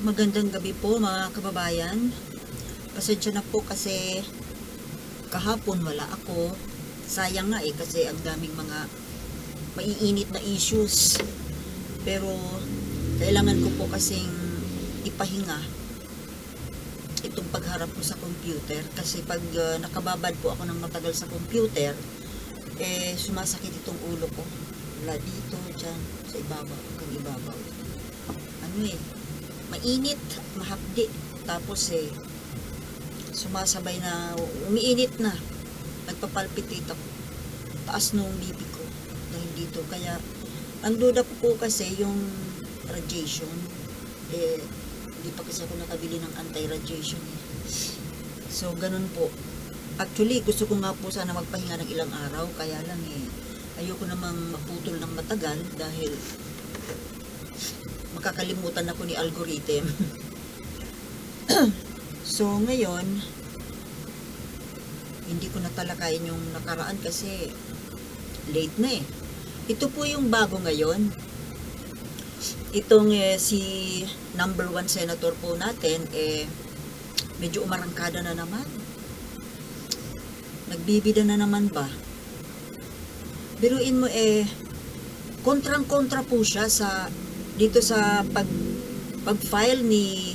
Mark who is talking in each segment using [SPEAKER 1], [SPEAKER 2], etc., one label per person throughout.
[SPEAKER 1] Magandang gabi po mga kababayan. Pasensya na po kasi kahapon wala ako. Sayang nga eh kasi ang daming mga maiinit na issues. Pero kailangan ko po kasing ipahinga itong pagharap ko sa computer kasi pag uh, nakababad po ako ng matagal sa computer eh sumasakit itong ulo ko. Wala dito, dyan, sa ibabaw, hanggang ibabaw. Ano eh, mainit, mahapdi. Tapos eh, sumasabay na, umiinit na. Nagpapalpitate ako. Taas nung BP ko. Dahil dito. Kaya, ang duda ko po kasi yung radiation. Eh, hindi pa kasi ako nakabili ng anti-radiation eh. So, ganun po. Actually, gusto ko nga po sana magpahinga ng ilang araw. Kaya lang eh, ayoko namang maputol ng matagal dahil makakalimutan ako ni algorithm. so, ngayon, hindi ko natalakayin yung nakaraan kasi late na eh. Ito po yung bago ngayon. Itong eh, si number one senator po natin, eh, medyo umarangkada na naman. Nagbibida na naman ba? Biruin mo eh, kontrang-kontra po siya sa dito sa pag pag-file ni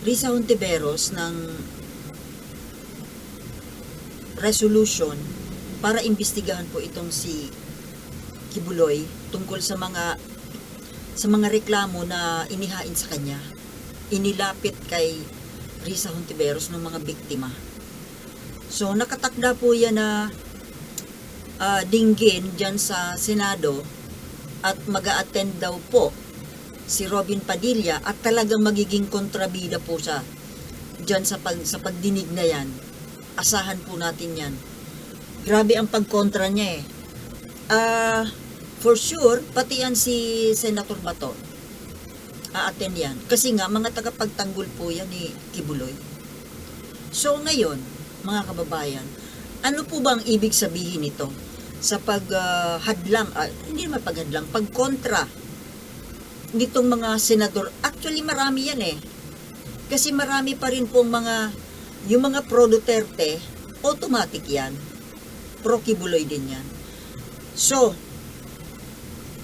[SPEAKER 1] Risa Hontiveros ng resolution para imbestigahan po itong si Kibuloy tungkol sa mga sa mga reklamo na inihain sa kanya. Inilapit kay Risa Hontiveros ng mga biktima. So nakatakda po yan na ah, dinggin dyan sa Senado at mag attend daw po si Robin Padilla at talagang magiging kontrabida po siya dyan sa, pag, sa pagdinig na yan. Asahan po natin yan. Grabe ang pagkontra niya eh. Ah, for sure, pati yan si Senator Bato. A-attend yan. Kasi nga, mga tagapagtanggol po yan ni Kibuloy. So ngayon, mga kababayan, ano po ba ang ibig sabihin nito? Sa paghadlang, ah, hindi naman paghadlang, pagkontra nitong mga senador. Actually, marami yan eh. Kasi marami pa rin pong mga, yung mga pro Duterte, automatic yan. Pro Kibuloy din yan. So,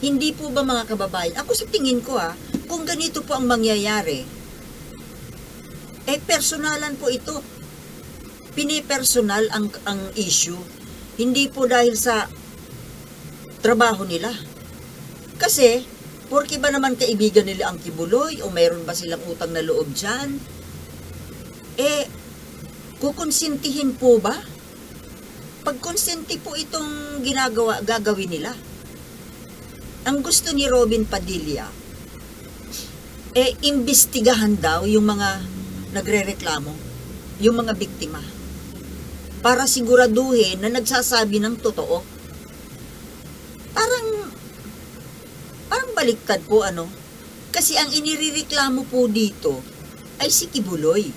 [SPEAKER 1] hindi po ba mga kababayan, ako sa tingin ko ah, kung ganito po ang mangyayari, eh personalan po ito. Pinipersonal ang, ang issue hindi po dahil sa trabaho nila. Kasi, porke ba naman kaibigan nila ang kibuloy o mayroon ba silang utang na loob dyan? Eh, kukonsintihin po ba? Pagkonsenti po itong ginagawa, gagawin nila. Ang gusto ni Robin Padilla, eh, imbestigahan daw yung mga nagrereklamo, yung mga biktima para siguraduhin na nagsasabi ng totoo. Parang, parang baliktad po ano. Kasi ang inireklamo po dito ay si Kibuloy.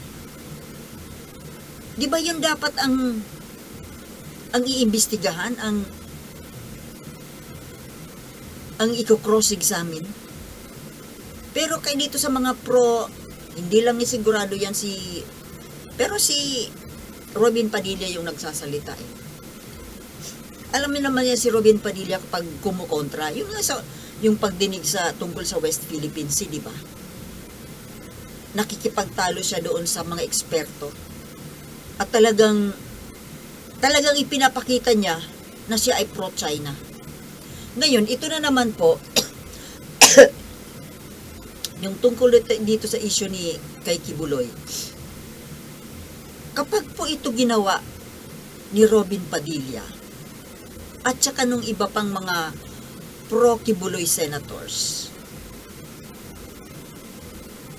[SPEAKER 1] Di ba yun dapat ang ang iimbestigahan, ang ang i-cross-examine? Pero kay dito sa mga pro, hindi lang ni sigurado yan si pero si Robin Padilla yung nagsasalita eh. Alam mo naman yan si Robin Padilla kapag kumukontra, yung nasa yung pagdinig sa tungkol sa West Philippine Sea, di ba? Nakikipagtalo siya doon sa mga eksperto. At talagang talagang ipinapakita niya na siya ay pro-China. Ngayon, ito na naman po yung tungkol dito sa issue ni kay Kibuloy kapag po ito ginawa ni Robin Padilla at saka nung iba pang mga pro-Kibuloy senators,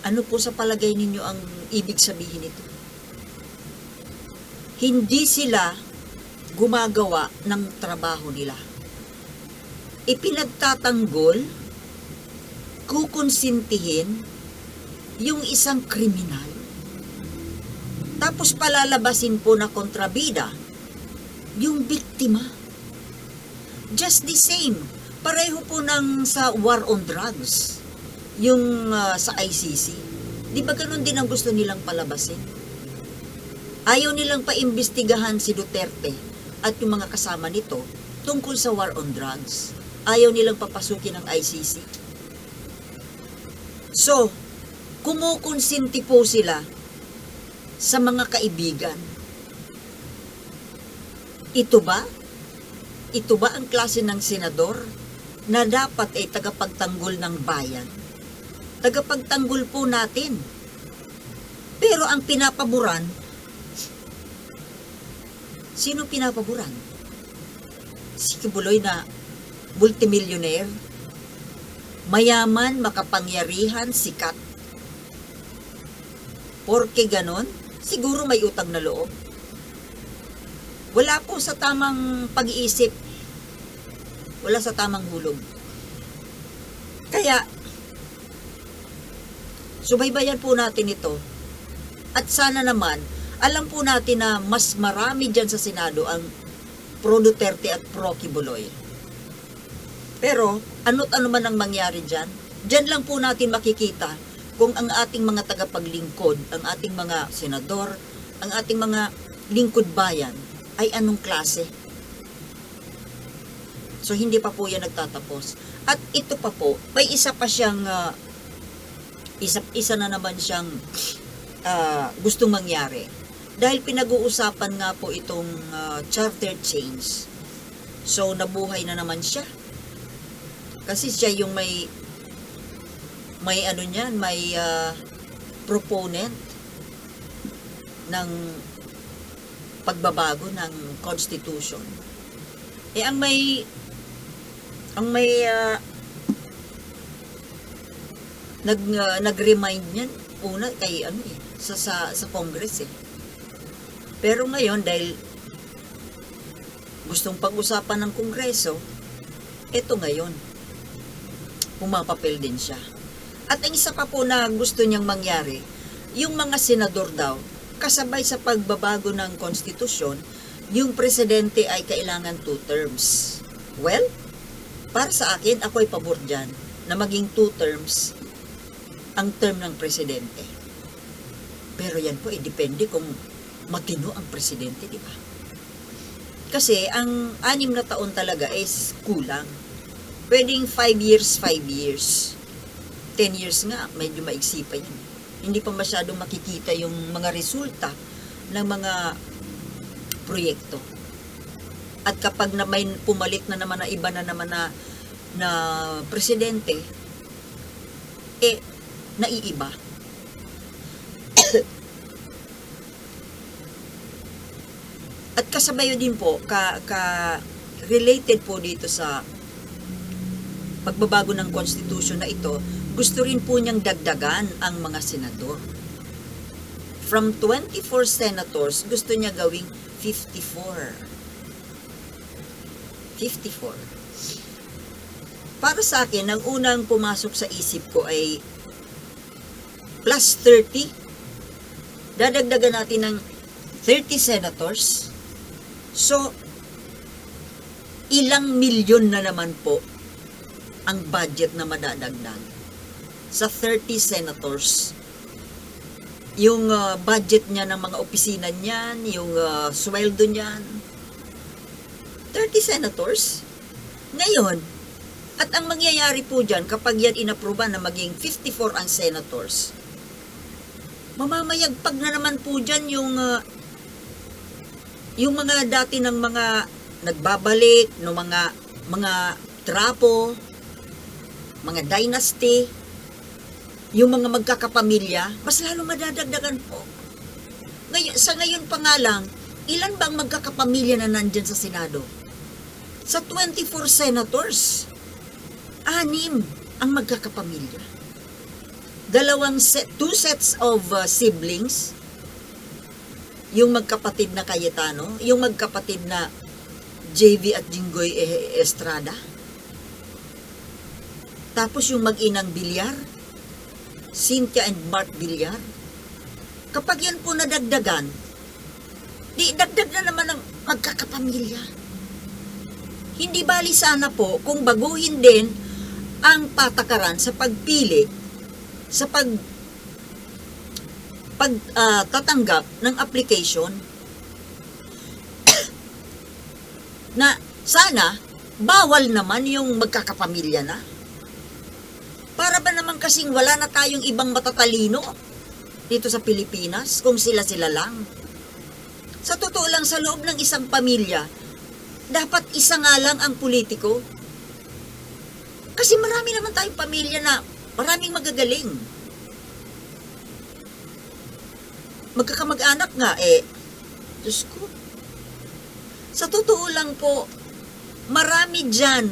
[SPEAKER 1] ano po sa palagay ninyo ang ibig sabihin nito? Hindi sila gumagawa ng trabaho nila. Ipinagtatanggol, kukonsintihin yung isang kriminal tapos palalabasin po na kontrabida yung biktima. Just the same. Pareho po ng sa war on drugs. yung ah, sa ICC. Di ba ganun din ang gusto nilang palabasin? Ayaw nilang paimbestigahan si Duterte at yung mga kasama nito tungkol sa war on drugs. Ayaw nilang papasukin ng ICC. So, kumukonsinti po sila sa mga kaibigan. Ito ba? Ito ba ang klase ng senador na dapat ay tagapagtanggol ng bayan? Tagapagtanggol po natin. Pero ang pinapaboran, sino pinapaboran? Si Kibuloy na multimillionaire, mayaman, makapangyarihan, sikat. Porke ganon, siguro may utang na loob. Wala po sa tamang pag-iisip. Wala sa tamang hulog. Kaya, subaybayan po natin ito. At sana naman, alam po natin na mas marami dyan sa Senado ang pro Duterte at pro Kibuloy. Pero, ano't ano man ang mangyari dyan, dyan lang po natin makikita kung ang ating mga tagapaglingkod, ang ating mga senador, ang ating mga lingkod bayan, ay anong klase. So, hindi pa po yan nagtatapos. At ito pa po, may isa pa siyang, ah, isa, isa na naman siyang ah, gustong mangyari. Dahil pinag-uusapan nga po itong ah, charter change. So, nabuhay na naman siya. Kasi siya yung may may ano niyan, may ah, proponent ng pagbabago ng constitution. Eh ang may ang may ah, nag ah, nag-remind niyan una kay ano eh sa sa, sa Congress eh. Pero ngayon dahil gustong pag-usapan ng Kongreso, ito ngayon pumapapel din siya. At ang isa pa po na gusto niyang mangyari, yung mga senador daw, kasabay sa pagbabago ng konstitusyon, yung presidente ay kailangan two terms. Well, para sa akin, ako ay pabor dyan na maging two terms ang term ng presidente. Pero yan po, eh, depende kung matino ang presidente, di ba? Kasi ang anim na taon talaga is kulang. Pwedeng 5 years, 5 years. 10 years nga, medyo maigsi pa yan. Hindi pa masyadong makikita yung mga resulta ng mga proyekto. At kapag na may pumalit na naman na iba na naman na, na presidente, eh, naiiba. At kasabay din po, ka, ka related po dito sa pagbabago ng constitution na ito, gusto rin po niyang dagdagan ang mga senador. From 24 senators, gusto niya gawing 54. 54. Para sa akin, ang unang pumasok sa isip ko ay plus 30. Dadagdagan natin ng 30 senators. So, ilang milyon na naman po ang budget na madadagdag sa 30 senators. Yung uh, budget niya ng mga opisina niyan, yung uh, sweldo niyan. 30 senators. Ngayon, at ang mangyayari po dyan, kapag yan inaproba na maging 54 ang senators, mamamayagpag na naman po dyan yung uh, yung mga dati ng mga nagbabalik, no mga mga trapo, mga dynasty, yung mga magkakapamilya, mas lalo madadagdagan po. Ngayon, sa ngayon pa nga lang, ilan bang magkakapamilya na nandyan sa Senado? Sa 24 senators, anim ang magkakapamilya. Dalawang set, two sets of uh, siblings, yung magkapatid na Cayetano, yung magkapatid na JV at Jinggoy Estrada, tapos yung mag-inang Bilyar, Cynthia and Mark Bilyar. Kapag yan po nadagdagan, di dagdag na naman ng magkakapamilya. Hindi bali sana po kung baguhin din ang patakaran sa pagpili sa pag pag ah, tatanggap ng application na sana bawal naman yung magkakapamilya na. Kasing wala na tayong ibang matatalino dito sa Pilipinas kung sila-sila lang. Sa totoo lang, sa loob ng isang pamilya, dapat isa nga lang ang politiko. Kasi marami naman tayong pamilya na maraming magagaling. Magkakamag-anak nga eh. Diyos ko. Sa totoo lang po, marami dyan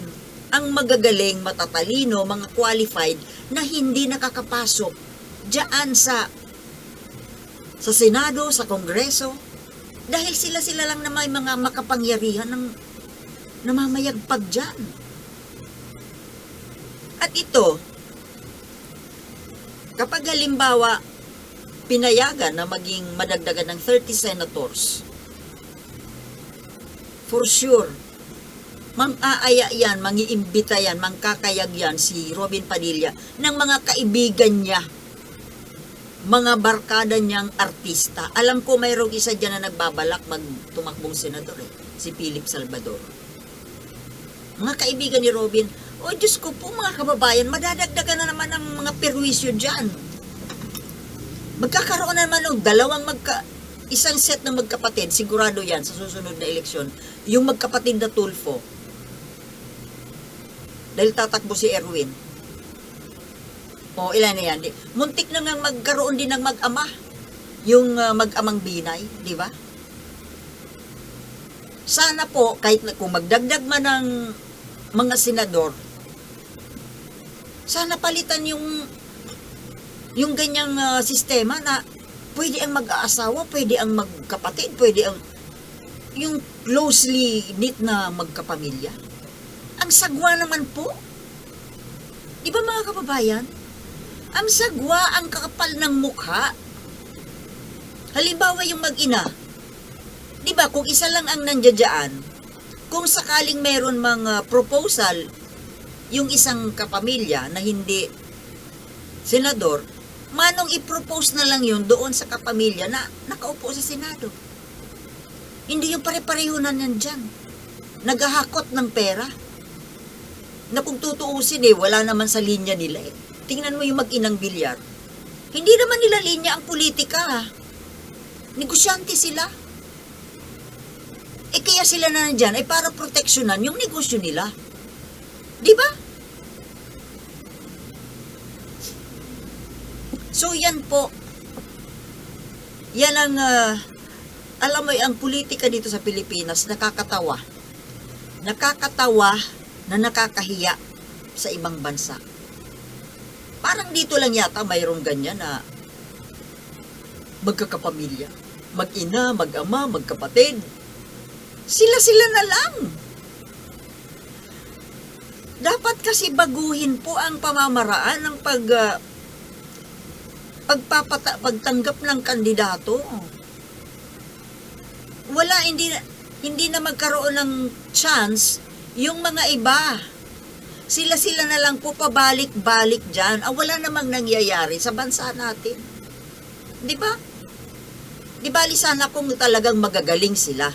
[SPEAKER 1] ang magagaling, matatalino, mga qualified na hindi nakakapasok dyan sa sa Senado, sa Kongreso, dahil sila-sila lang na may mga makapangyarihan ng namamayagpag dyan. At ito, kapag halimbawa, pinayagan na maging madagdagan ng 30 senators, for sure, mang-aaya yan, mangiimbita yan, mangkakayag yan si Robin Padilla ng mga kaibigan niya, mga barkada niyang artista. Alam ko mayroong isa dyan na nagbabalak magtumakbong senador eh, si Philip Salvador. Mga kaibigan ni Robin, o Diyos ko po mga kababayan, madadagdagan na naman ng mga perwisyo dyan. Magkakaroon na naman ng dalawang magka, isang set ng magkapatid, sigurado yan sa susunod na eleksyon, yung magkapatid na Tulfo. Dahil tatakbo si Erwin. O, ilan na yan? Muntik na nga magkaroon din ng mag-ama. Yung ah, mag-amang binay, di ba? Sana po, kahit na kung magdagdag man ng mga senador, sana palitan yung yung ganyang ah, sistema na pwede ang mag-aasawa, pwede ang magkapatid, pwede ang yung closely knit na magkapamilya. Ang sagwa naman po. Di ba mga kababayan? Ang sagwa ang kakapal ng mukha. Halimbawa yung mag-ina. Di ba kung isa lang ang nandiyadyaan, kung sakaling meron mga proposal yung isang kapamilya na hindi senador, manong i-propose na lang yun doon sa kapamilya na nakaupo sa Senado. Hindi yung pare-pareho na nandyan. Naghahakot ng pera. Na kung tutuusin eh, wala naman sa linya nila eh. Tingnan mo yung mag-inang bilyar. Hindi naman nila linya ang politika ha. Negosyante sila. Eh kaya sila na nandyan ay para proteksyonan yung negosyo nila. Di ba? So yan po. Yan ang ah, alam mo ang politika dito sa Pilipinas nakakatawa. Nakakatawa na nakakahiya sa ibang bansa. Parang dito lang yata mayroong ganyan na magkakapamilya. Mag-ina, mag-ama, magkapatid. Sila-sila na lang. Dapat kasi baguhin po ang pamamaraan ng pag ah, pagpapata, pagtanggap ng kandidato. Wala, hindi hindi na magkaroon ng chance yung mga iba. Sila-sila na lang po pabalik-balik dyan. Ah, wala namang nangyayari sa bansa natin. Di ba? Di bali sana kung talagang magagaling sila.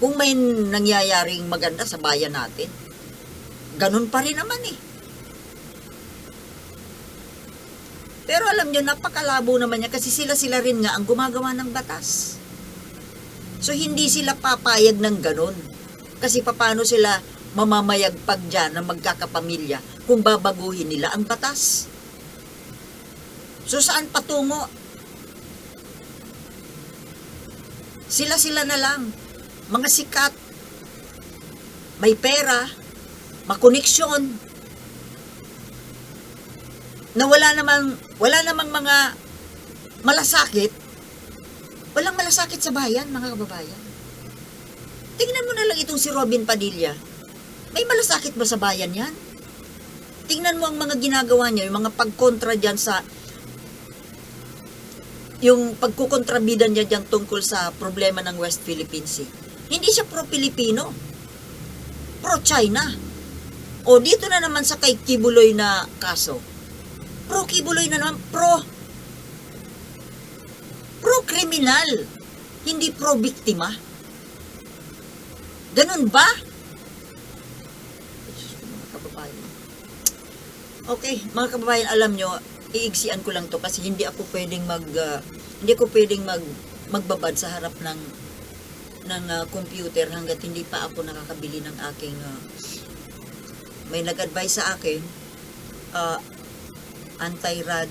[SPEAKER 1] Kung may nangyayaring maganda sa bayan natin. Ganun pa rin naman eh. Pero alam nyo, napakalabo naman niya kasi sila-sila rin nga ang gumagawa ng batas. So, hindi sila papayag ng ganun. Kasi paano sila mamamayagpag dyan ng magkakapamilya kung babaguhin nila ang batas? So, saan patungo? Sila-sila na lang. Mga sikat. May pera. Makoneksyon. Na wala namang, wala namang mga malasakit. Walang malasakit sa bayan, mga kababayan. Tingnan mo na lang itong si Robin Padilla. May malasakit ba sa bayan yan? Tingnan mo ang mga ginagawa niya, yung mga pagkontra dyan sa yung pagkukontrabida niya dyan tungkol sa problema ng West Philippine Sea. Hindi siya pro-Pilipino. Pro-China. O dito na naman sa kay Kibuloy na kaso. pro kibuloy na naman, pro. Pro kriminal. Hindi pro biktima. Ganun ba? Diyos ko, mga kababayan. Okay, mga kababayan, alam nyo, iigsian ko lang to kasi hindi ako pwedeng mag ah, hindi ako pwedeng mag magbabad sa harap ng ng ah, computer hangga't hindi pa ako nakakabili ng aking ah, may nag-advise sa akin ah, anti-rad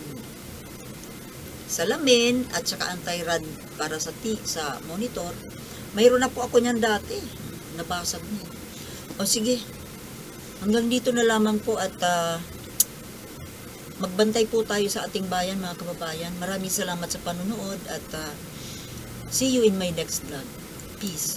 [SPEAKER 1] salamin at saka anti-rad para sa ti sa monitor. Mayroon na po ako niyan dati. Nabasag niya. O sige. Hanggang dito na lamang po at ah, magbantay po tayo sa ating bayan mga kababayan. Maraming salamat sa panonood at ah, see you in my next vlog. Peace.